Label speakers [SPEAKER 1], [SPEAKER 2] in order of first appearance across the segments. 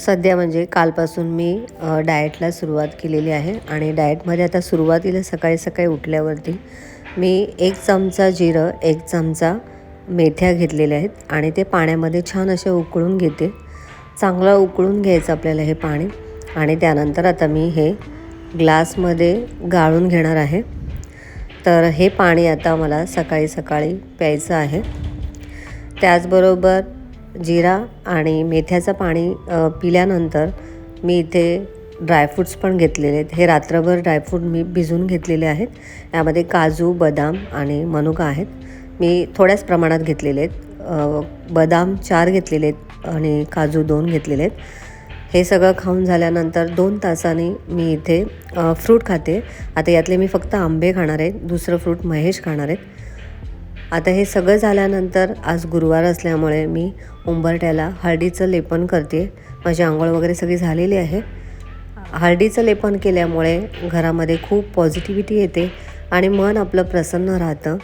[SPEAKER 1] सध्या म्हणजे कालपासून मी डाएटला सुरुवात केलेली आहे आणि डाएटमध्ये आता सुरुवातीला सकाळी सकाळी उठल्यावरती मी एक चमचा जिरं एक चमचा मेथ्या घेतलेल्या आहेत आणि ते पाण्यामध्ये छान असे उकळून घेते. चांगलं उकळून घ्यायचं आपल्याला हे पाणी आणि त्यानंतर आता मी हे ग्लासमध्ये गाळून घेणार आहे. तर हे पाणी आता मला सकाळी सकाळी प्यायचं आहे. त्याचबरोबर जिरा आणि मेथ्याचं पाणी पिल्यानंतर मी इथे ड्रायफ्रूट्स पण घेतलेले आहेत. हे रात्रभर ड्रायफ्रूट मी भिजवून घेतलेले आहेत. यामध्ये काजू बदाम आणि मनुका आहेत. मी थोड्याच प्रमाणात घेतलेले आहेत. बदाम चार घेतलेले आहेत आणि काजू दोन घेतलेले आहेत. हे सगळं खाऊन झाल्यानंतर दोन तासांनी मी इथे फ्रूट खाते. आता यातले मी फक्त आंबे खाणार आहेत दुसरं फ्रूट महेश खाणार आहेत. आता हे सगळं झाल्यानंतर आज गुरुवार असल्यामुळे मी उंबरट्याला हळदीचं लेपन करते. माझी आंघोळ वगैरे सगळी झालेली आहे. हळदीचं लेपन केल्यामुळे घरामध्ये खूप पॉझिटिव्हिटी येते आणि मन आपलं प्रसन्न राहतं.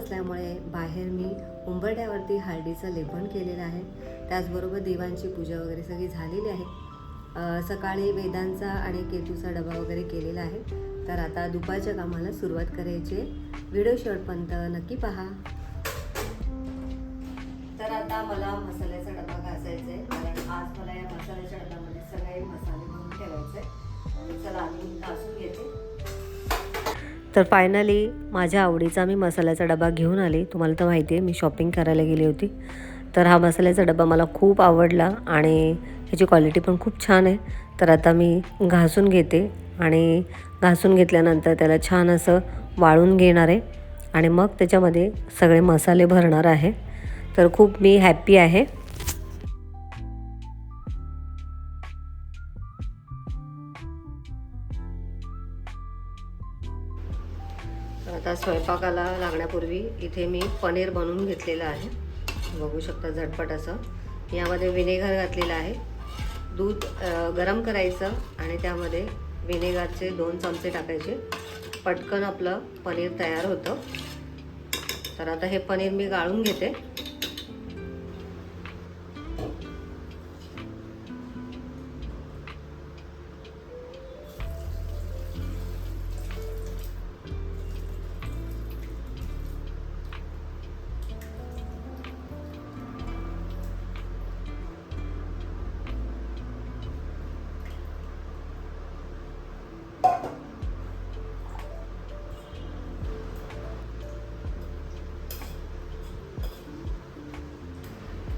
[SPEAKER 1] असल्यामुळे बाहेर मी उंबरड्यावरती हळदीचं लेपन केलेलं आहे. त्याचबरोबर देवांची पूजा वगैरे सगळी झालेली आहे. सकाळी वेदांचा आणि केतूचा डबा वगैरे केलेला आहे. तर आता दुपारच्या कामाला सुरुवात करायची. आहे. व्हिडिओ शेवटपर्यंत नक्की पहा. तर आता मला मसाल्याचा डबा घासायचा आहे. कारण आज मला या मसाल्याच्या डब्यामध्ये सगळे मसाले भरून ठेवायचे चला तर फायनली माझ्या आवडीचा मी मसाल्याचा डबा घेऊन आले. तुम्हाला तर माहिती आहे मी शॉपिंग करायला गेली होती. तर हा मसाल्याचा डबा मला खूप आवडला आणि ह्याची क्वालिटी पण खूप छान आहे. तर आता मी घासून घेते आणि घासून घेतल्यानंतर त्याला छान असं वाळून घेणार आहे. आणि मग त्याच्यामध्ये सगळे मसाले भरणार आहे. तर खूप मी हॅप्पी आहे. आता स्वयंपाकाला लागण्यापूर्वी इथे मी पनीर बनवून घेतलेलं आहे. बघू शकता झटपट असं. यामध्ये विनेगर घातलेलं आहे. दूध गरम करायचं आणि त्यामध्ये विनेगरचे दोन चमचे टाकायचे. पटकन आपलं पनीर तयार होतं. तर आता हे पनीर मी गाळून घेते.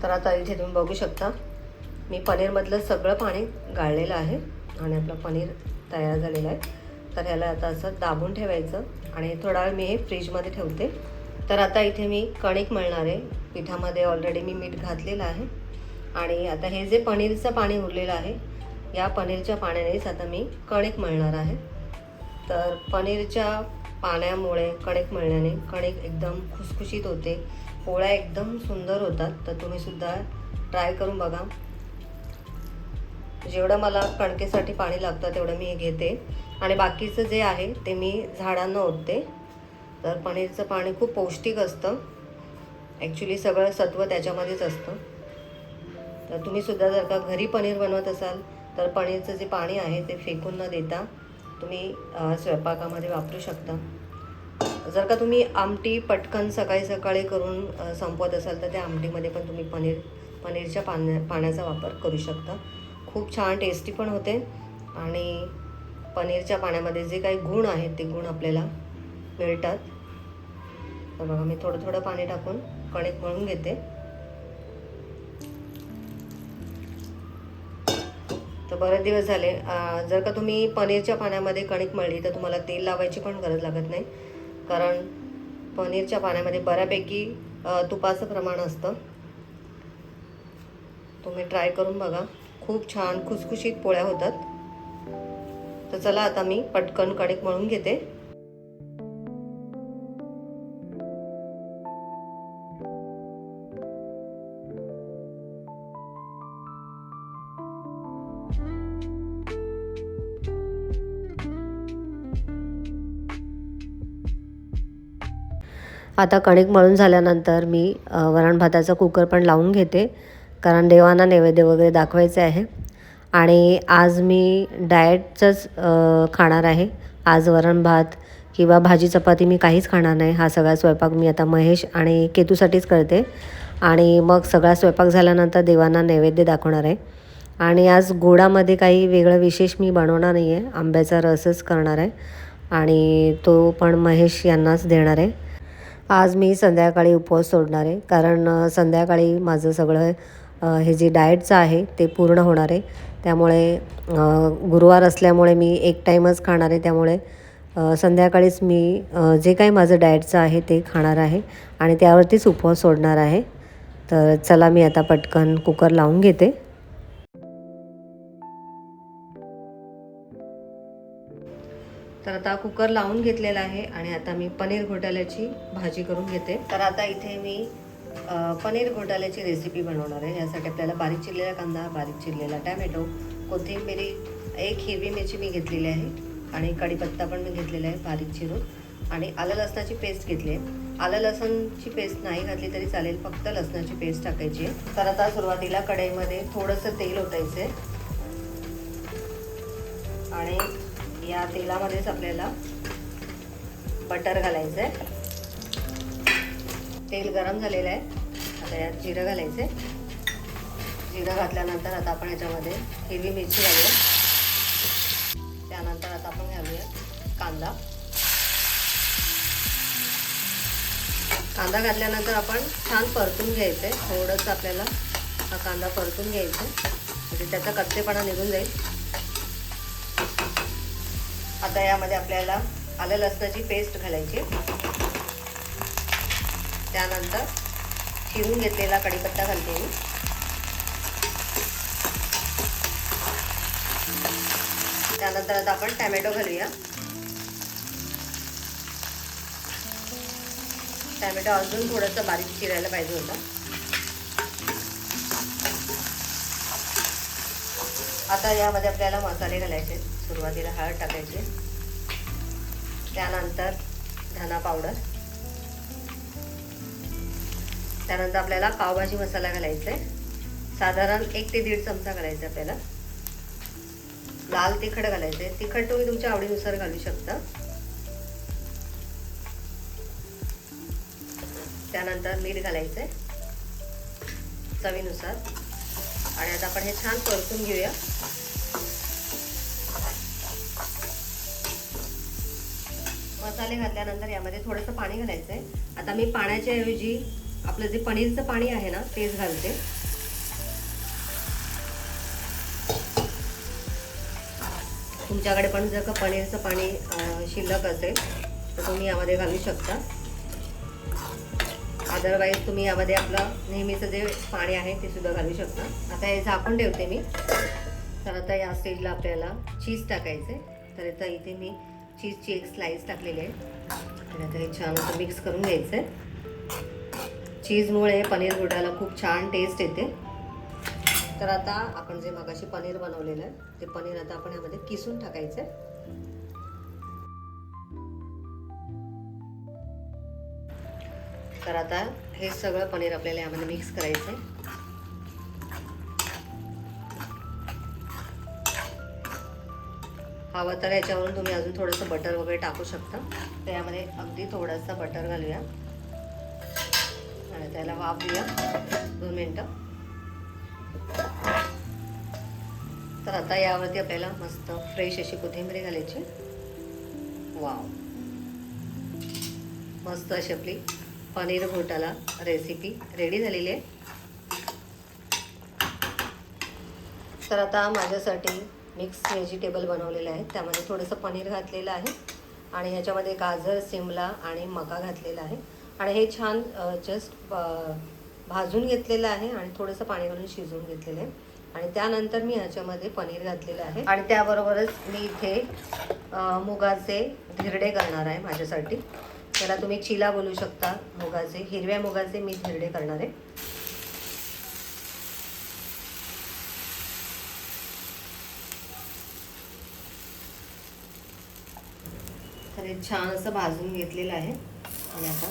[SPEAKER 1] तर आता इथे तुम्ही बघू शकता मी पनीरमधलं सगळं पाणी गाळलेलं आहे आणि आपलं पनीर तयार झालेलं आहे. तर ह्याला आता असं दाबून ठेवायचं आणि थोडा वेळ मी हे फ्रीजमध्ये ठेवते. तर आता इथे मी कणिक मळणार आहे. पिठामध्ये ऑलरेडी मी मीठ घातलेलं आहे. आणि आता हे जे पनीरचं पाणी उरलेलं आहे या पनीरच्या पाण्यानेच आता मी कणिक मळणार आहे. तर पनीरच्या पाण्यामुळे कणिक मळण्याने कणिक एकदम खुसखुशीत होते. पोळ्या एकदम सुंदर होतात तर तुम्ही सुद्धा ट्राय करून बघा. जेवढं मला कणकेसाठी पाणी लागतं तेवढं मी घेते. आणि बाकीचं जे आहे ते मी झाडांना ओतते. तर पनीरचं पाणी खूप पौष्टिक असतं. ॲक्च्युली सगळं सत्व त्याच्यामध्येच असतं. तर तुम्ही सुद्धा जर का घरी पनीर बनवत असाल तर पनीरचं जे पाणी आहे ते फेकून न देता तुम्ही स्वयंपाकामध्ये वापरू शकता. जर का तुम्ही आमटी पटकन सकाळी सकाळी करून संपवत असाल तर त्या आमटीमध्ये पण तुम्ही पनीर पनीरच्या पाण्या पाण्याचा वापर करू शकता. खूप छान टेस्टी पण होते आणि पनीरच्या पाण्यामध्ये जे काही गुण आहेत ते गुण आपल्याला मिळतात. तर बघा मी थोडं थोडं पाणी टाकून कणिक मळून घेते. तर बरेच दिवस झाले. जर का तुम्ही पनीरच्या पाण्यामध्ये कणिक मळली तर तुम्हाला तेल लावायची पण गरज लागत नाही. कारण पनीरच्या पाण्यामध्ये बऱ्यापैकी तुपाचं प्रमाण असतं. तुम्ही ट्राय करून बघा. खूप छान खुसखुशीत पोळ्या होतात. तर चला आता मी पटकन कणिक मळून घेते. आता कणिक मळून झाल्यानंतर मी वरण भाताचा कुकर पण लावून घेते कारण देवांना नैवेद्य वगैरे दाखवायचे आहे. आणि आज मी डाएटचंच खाणार आहे. आज वरण भात किंवा भाजी चपाती मी काहीच खाणार नाही. हा सगळा स्वयंपाक मी आता महेश आणि केतूसाठीच करते. आणि मग सगळा स्वयंपाक झाल्यानंतर देवांना नैवेद्य दाखवणार आहे. आणि आज गोडामध्ये काही वेगळं विशेष मी बनवणार नाही आहे आंब्याचा रसच करणार आहे. आणि तो पण महेश यांनाच देणार आहे. आज मी संध्याकाळी उपवास सोडणार आहे. कारण संध्याकाळी माझं सगळं हे जे डाएटचं आहे ते पूर्ण होणार आहे. त्यामुळे गुरुवार असल्यामुळे मी एक टाईमच खाणार आहे. त्यामुळे संध्याकाळीच मी जे काही माझं डाएटचं आहे ते खाणार आहे आणि त्यावरतीच उपवास सोडणार आहे. तर चला मी आता पटकन कुकर लावून घेते. तर आता कुकर लावून घेतलेला आहे आणि आता मी पनीर घोटाल्याची भाजी करून घेते. तर आता इथे मी पनीर घोटाल्याची रेसिपी बनवणार आहे. यासाठी आपल्याला बारीक चिरलेला कांदा बारीक चिरलेला टॅमॅटो कोथिंबिरी एक हिरवी मिरची मी घेतलेली आहे आणि कढीपत्ता पण मी घेतलेला आहे बारीक चिरून. आणि आलं लसणाची पेस्ट घेतली आहे. आलं लसणची पेस्ट नाही घातली तरी चालेल फक्त लसणाची पेस्ट टाकायची आहे. तर आता सुरुवातीला कढईमध्ये थोडंसं तेल ओतायचं आहे आणि या तेलामध्येच आपल्याला बटर घालायचं आहे तेल गरम झालेलं आहे. आता यात जिरं घालायचं आहे जिरं घातल्यानंतर आता आपण याच्यामध्ये हिरवी मिरची घालूया. त्यानंतर आता आपण घालूया कांदा. कांदा घातल्यानंतर आपण छान परतून घ्यायचं आहे थोडंसं आपल्याला हा कांदा परतून घ्यायचा म्हणजे त्याचा कच्चेपणा निघून जाईल. आता यामध्ये आपल्याला आलं लसणाची पेस्ट घालायची. त्यानंतर चिरून घेतलेला कढीपत्ता घालते मी. त्यानंतर आता आपण टॅमॅटो घालूया. टॅमॅटो अजून थोडंसं बारीक चिरायला पाहिजे होतं. आता यामध्ये आपल्याला मसाले घालायचे. सुरुवातीला हळद टाकायची. त्यानंतर धना पावडर त्यानंतर आपल्याला पावभाजी मसाला घालायचा. आहे साधारण एक ते दीड चमचा घालायचा आपल्याला. लाल तिखट घालायचं. आहे तिखट तुम्ही तुमच्या आवडीनुसार घालू शकता. त्यानंतर मीठ घालायचं. आहे चवीनुसार. आणि आता आपण हे छान परतून घेऊया. मसाले घातल्यानंतर यामध्ये थोडंसं पाणी घालायचं आहे आता मी पाण्याच्या ऐवजी आपलं जे पनीरचं पाणी आहे ना तेच घालते. तुमच्याकडे पण जर का पनीरचं पाणी शिल्लक असेल तर तुम्ही यामध्ये घालू शकता. अदरवाईज तुम्ही यामध्ये आपलं नेहमीचं जे पाणी आहे ते सुद्धा घालू शकता. आता हे झाकून ठेवते मी. तर आता या स्टेजला आपल्याला चीज टाकायचे तर आता इथे मी चीजची एक स्लाईस टाकलेली आहे. आणि आता हे छान असं मिक्स करून घ्यायचं आहे चीजमुळे पनीर घोटाला खूप छान टेस्ट येते. तर आता आपण जे मगाशी पनीर बनवलेलं आहे ते पनीर आता आपण यामध्ये किसून टाकायचं आहे तर आता हे सगळं पनीर आपल्याला यामध्ये मिक्स करायचं आहे हवं तर याच्यावरून तुम्ही अजून थोडंसं बटर वगैरे टाकू शकता. त्यामध्ये अगदी थोडासा बटर घालूया. आणि त्याला वाफ देऊया. दोन मिनटं. तर आता यावरती आपल्याला मस्त फ्रेश अशी कोथिंबीर घालायची. वाव मस्त अशी आपली पनीर घोटाला रेसिपी रेडी झालेली आहे. तर आता माझ्यासाठी मिक्स व्हेजिटेबल बनवलेलं आहे. त्यामध्ये थोडंसं पनीर घातलेलं आहे आणि ह्याच्यामध्ये गाजर सिमला आणि मका घातलेला आहे. आणि हे छान जस्ट भाजून घेतलेलं आहे आणि थोडंसं पाणी घालून शिजवून घेतलेलं आहे. आणि त्यानंतर मी ह्याच्यामध्ये पनीर घातलेलं आहे. आणि त्याबरोबरच मी इथे मुगाचे धिरडे करणार आहे माझ्यासाठी. त्याला तुम्ही चिला बोलू शकता मुगाचे हिरव्या मुगाचे मी धिरडे करणार आहे. छान असं भाजून घेतलेलं आहे. आणि आता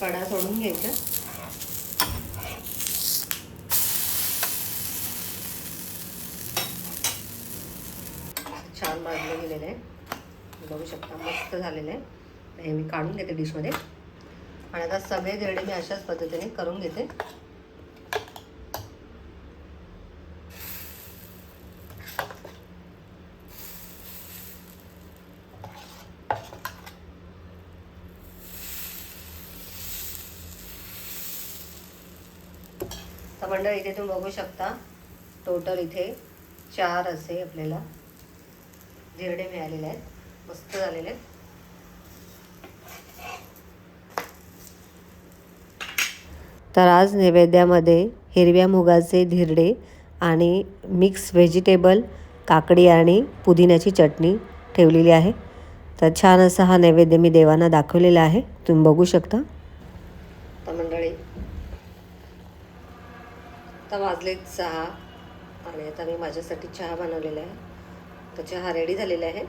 [SPEAKER 1] कडा सोडून घ्यायचा. छान भाजलं गेलेलं आहे. बघू शकता मस्त झालेलं आहे. हे मी काढून घेते डिशमध्ये. आणि आता सगळे धिरडे मी अशाच पद्धतीने करून घेते. मंडळ इथे तुम्ही बघू शकता. टोटल इथे चार असे आपल्याला धिरडे मिळालेले आहेत. मस्त झालेले आहेत. तर आज नैवेद्यामध्ये हिरव्या मुगाचे धिरडे आणि मिक्स व्हेजिटेबल काकडी आणि पुदिन्याची चटणी ठेवलेली आहे. तर छान असा हा नैवेद्य मी देवांना दाखवलेला आहे. तुम्ही बघू शकता तर मंडळी आता वाजलेत चहा आणि आता मी माझ्यासाठी चहा बनवलेला आहे. तर चहा रेडी झालेला आहे.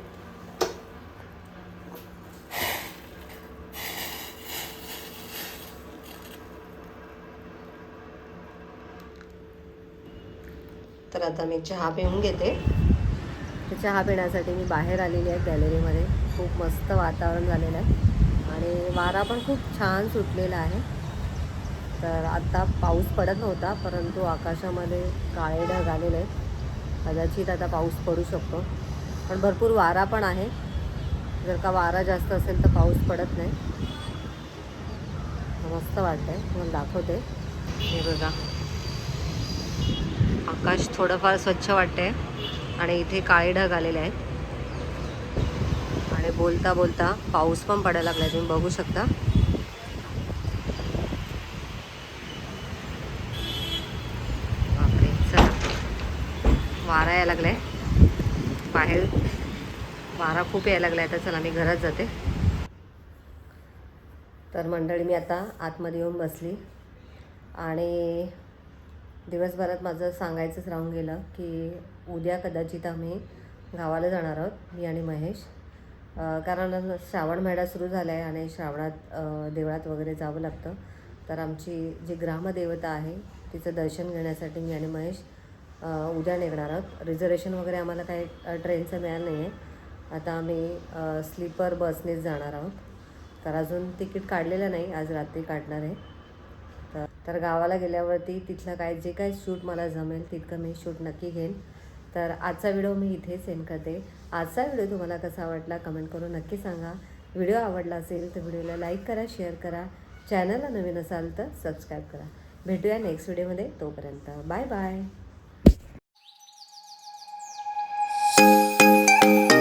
[SPEAKER 1] तर आता मी चहा पिऊन घेते. तर चहा पिण्यासाठी मी बाहेर आलेली आहे गॅलरीमध्ये खूप मस्त वातावरण झालेलं आहे. आणि वारा पण खूप छान सुटलेला आहे. तर आत्ता पाऊस पडत नव्हता परंतु आकाशामध्ये काळे ढग आलेले आहेत. कदाचित आता पाऊस पडू शकतो. पण भरपूर वारा पण आहे. जर का वारा जास्त असेल तर पाऊस पडत नाही. मस्त वाटतं आहे तुम्हाला दाखवते. हे बघा. आकाश थोडंफार स्वच्छ वाटतंय आणि इथे काळे ढग आलेले आहेत. आणि बोलता बोलता पाऊस पण पडायला लागला तुम्ही बघू शकता बापरे चला वारा यायला आहे बाहेर वारा खूप यायला लागला आहे तर चला मी घरात जाते. तर मंडळी मी आता आतमध्ये येऊन बसली. आणि दिवसभरात माझं सांगायचंच राहून गेलं की उद्या कदाचित आम्ही गावाला जाणार आहोत मी आणि महेश. कारण श्रावण महिना सुरू झाला आहे आणि श्रावणात देवळात वगैरे जावं लागतं. तर आमची जी ग्रामदेवता आहे तिचं दर्शन घेण्यासाठी मी आणि महेश उद्या निघणार आहोत. रिझर्वेशन वगैरे आम्हाला काही ट्रेनचं मिळालं नाही आहे आता आम्ही स्लीपर बसनेच जाणार आहोत. तर अजून तिकीट काढलेलं नाही. आज रात्री काढणार आहे. तर तर गावाला गेल्यावरती तिथलं काय जे काही शूट मला जमेल तितकं मी शूट नक्की घेईन. तर आजचा व्हिडिओ मी इथे सेंड करते. आजचा व्हिडिओ तुम्हाला कसा वाटला कमेंट करून नक्की सांगा. व्हिडिओ आवडला असेल तर व्हिडिओला लाईक करा शेअर करा. चॅनलला नवीन असाल तर सबस्क्राईब करा. भेटूया नेक्स्ट व्हिडिओमध्ये तोपर्यंत बाय बाय thank you